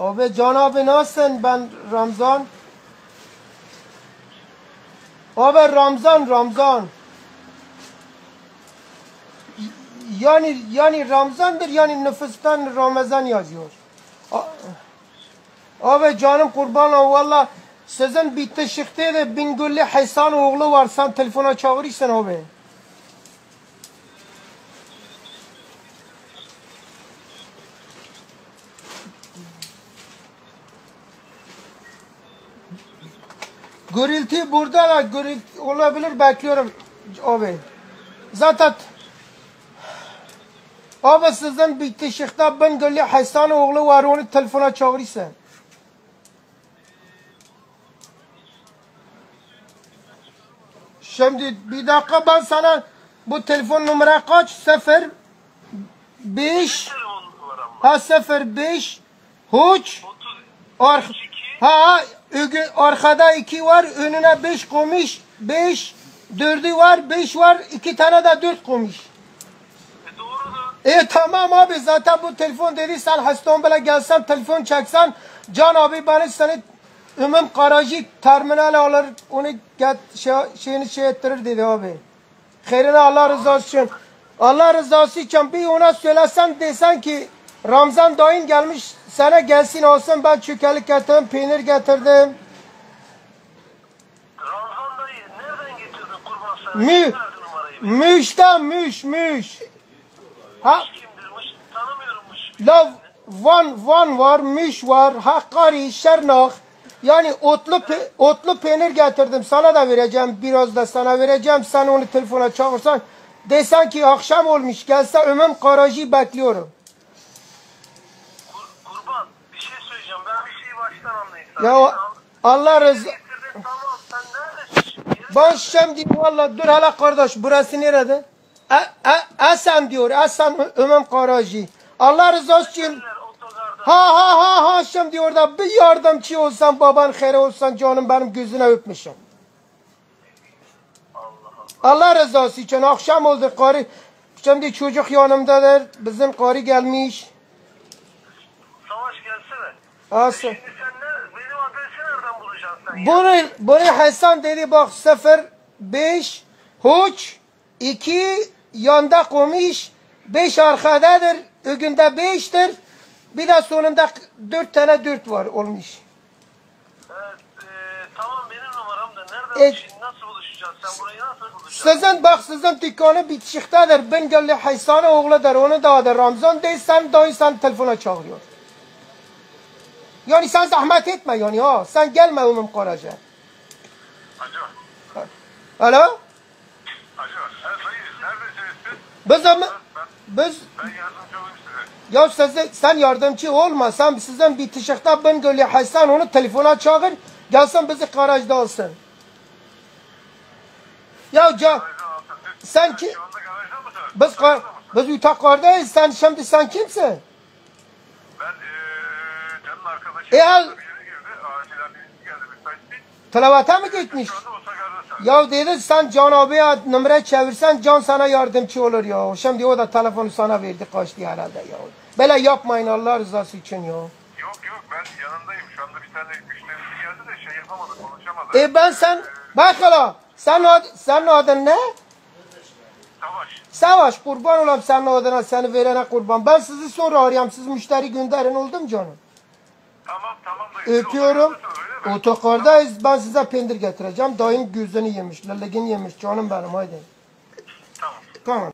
Abi Can abi nasılsın? Ben Ramzan. Abi Ramzan Ramzan. Y- Yani yani Ramzan'dır yani nüfustan Ramazan yazıyor. A- Abi canım kurban ol valla sizin bitişikte de Bingöl'lü Hasan oğlu var sen telefona çağırırsan abi. Gürültü burada da gürültü olabilir bekliyorum abi. Zaten abi sizin bitişikte Bingöl'lü Hasan oğlu var onu telefona çağırırsan. Şimdi bir dakika ben sana bu telefon numara kaç? 0 5 Telefon numaram var. ha 0 5 huç 30 ar 32 ha arkada 2 var önüne 5 koymuş 5 dördü var 5 var 2 tane de 4 koymuş. e doğrudur. E tamam abi zaten bu telefon dedi sen İstanbul'a gelsen telefon çeksen Can abi bana seni Ümüm Karacı terminal alır onu get, şey, şeyini şey ettirir dedi abi. Hayrına Allah rızası için. Allah rızası için bir ona söylesen desen ki Ramazan dayın gelmiş sana gelsin olsun ben çökelik getirdim peynir getirdim. Ramazan dayı nereden getirdin kurban sen? Mü, müşten müş müş. Ha Kimdirmiş? Tanımıyorummuş. La Van Van var, Müş var, Hakkari, Şırnak. Yani otlu pe- otlu peynir getirdim. Sana da vereceğim. Biraz da sana vereceğim. Sen onu telefona çağırsan. Desen ki akşam olmuş. Gelse Ömüm Karajı bekliyorum. Kur, kurban bir şey söyleyeceğim. Ben bir şeyi baştan anlayayım. sana. Ya Allah? Yeri- Ben şimdi valla dur hala kardeş burası nerede? E, e, Esen diyor. Esen Ömüm Karajı. Allah rızası için. Ha ha ha ha şimdi orada bir yardımcı olsan baban kere olsan canım benim gözüne öpmüşüm. Allah rızası için akşam oldu karı. Şimdi çocuk yanımdadır. Bizim karı gelmiş. Savaş gelsene. Asıl. Şimdi sen ne? Benim adresi nereden ya? Bunu, Hasan dedi bak 0 5 huç 2 yanda koymuş 5 arkadadır. Ögünde 5'tir. Bir de sonunda 4 tane 4 var olmuş. Evet, e, tamam benim numaram da nereden E- nasıl buluşacağız? Sen burayı nasıl bulacaksın? Sizin bak sizin dükkanı bitişiktedir. Bingöl'lü Hasan oğludur. Onu da adı Ramazan değil. Sen dayı sen telefona çağırıyor. Yani sen zahmet etme yani ha. Sen gelme Umum Karaca. Alo. Alo? Alo. Biz ama Ben, biz ben yardımcı olayım size. ya size, sen yardımcı olma. Sen sizin bitişikte Bingöl'lü Hasan onu telefona çağır. Gelsin bizi garajda alsın. Ya can, Sen ki- biz, biz yutaklardayız. Sen şimdi sen kimsin? Ben eee canın arkadaşı E, al-. Tilavete mi gitmiş? Ya dedi sen Can abiye numara çevirsen Can sana yardımcı olur ya. Şimdi o da telefonu sana verdi kaçtı herhalde ya. Böyle yapmayın Allah rızası için ya. Yok yok ben yanındayım. Şu anda bir tane müşterisi geldi de şey yapamadı konuşamadı. E ben sen bak hala sen ad, senin adın ne? Savaş. Savaş kurban olam senin adına seni verene kurban. Ben sizi sonra arayayım siz müşteri gönderin oldu mu canım? Tamam tamam dayı. Siz Öpüyorum. Otokardayız ben size peynir getireceğim. Dayın gözünü yemiş, lellegini yemiş canım benim haydi. Tamam. Tamam.